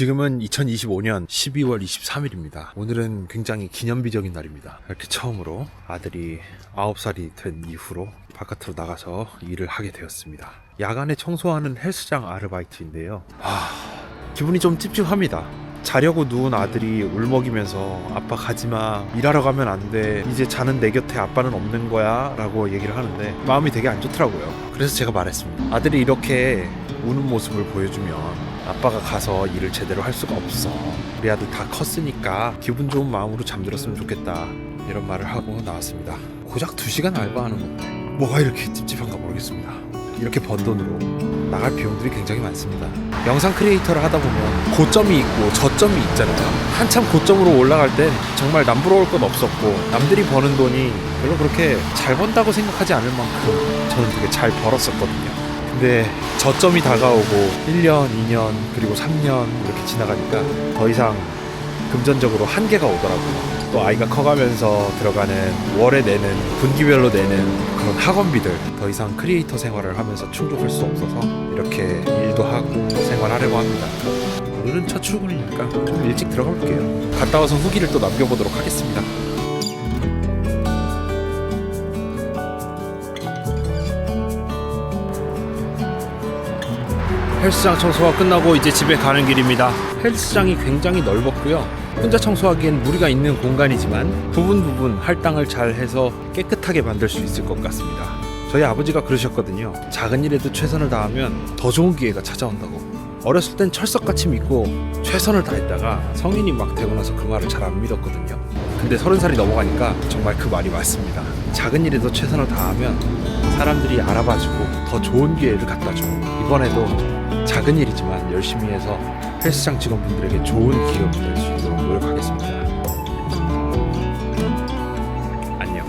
지금은 2025년 12월 23일입니다. 오늘은 굉장히 기념비적인 날입니다. 이렇게 처음으로 아들이 9살이 된 이후로 바깥으로 나가서 일을 하게 되었습니다. 야간에 청소하는 헬스장 아르바이트인데요. 아, 기분이 좀 찝찝합니다. 자려고 누운 아들이 울먹이면서 아빠 가지마 일하러 가면 안 돼 이제 자는 내 곁에 아빠는 없는 거야 라고 얘기를 하는데 마음이 되게 안 좋더라고요 그래서 제가 말했습니다 아들이 이렇게 우는 모습을 보여주면 아빠가 가서 일을 제대로 할 수가 없어 우리 아들 다 컸으니까 기분 좋은 마음으로 잠들었으면 좋겠다 이런 말을 하고 나왔습니다 고작 2시간 알바하는 건데 뭐가 이렇게 찝찝한가 모르겠습니다 이렇게 번 돈으로 나갈 비용들이 굉장히 많습니다. 영상 크리에이터를 하다 보면 고점이 있고 저점이 있잖아요. 한참 고점으로 올라갈 땐 정말 남부러울 건 없었고 남들이 버는 돈이 별로 그렇게 잘 번다고 생각하지 않을 만큼 저는 되게 잘 벌었었거든요. 근데 저점이 다가오고 1년, 2년, 그리고 3년 이렇게 지나가니까 더 이상 금전적으로 한계가 오더라고요. 또 아이가 커가면서 들어가는 월에 내는 분기별로 내는 그런 학원비들 더 이상 크리에이터 생활을 하면서 충족할 수 없어서 이렇게 일도 하고 생활하려고 합니다. 오늘은 첫 출근이니까 좀 일찍 들어가 볼게요. 갔다 와서 후기를 또 남겨보도록 하겠습니다. 헬스장 청소가 끝나고 이제 집에 가는 길입니다. 헬스장이 굉장히 넓었고요. 혼자 청소하기엔 무리가 있는 공간이지만 부분 부분 할당을 잘 해서 깨끗하게 만들 수 있을 것 같습니다. 저희 아버지가 그러셨거든요. 작은 일에도 최선을 다하면 더 좋은 기회가 찾아온다고. 어렸을 땐 철석같이 믿고 최선을 다했다가 성인이 막 되고 나서 그 말을 잘 안 믿었거든요. 근데 서른 살이 넘어가니까 정말 그 말이 맞습니다. 작은 일에도 최선을 다하면 사람들이 알아봐주고 더 좋은 기회를 갖다 줘. 이번에도 작은 일이지만 열심히 해서 헬스장 직원분들에게 좋은 기업이 될 수 있도록 노력하겠습니다. 안녕.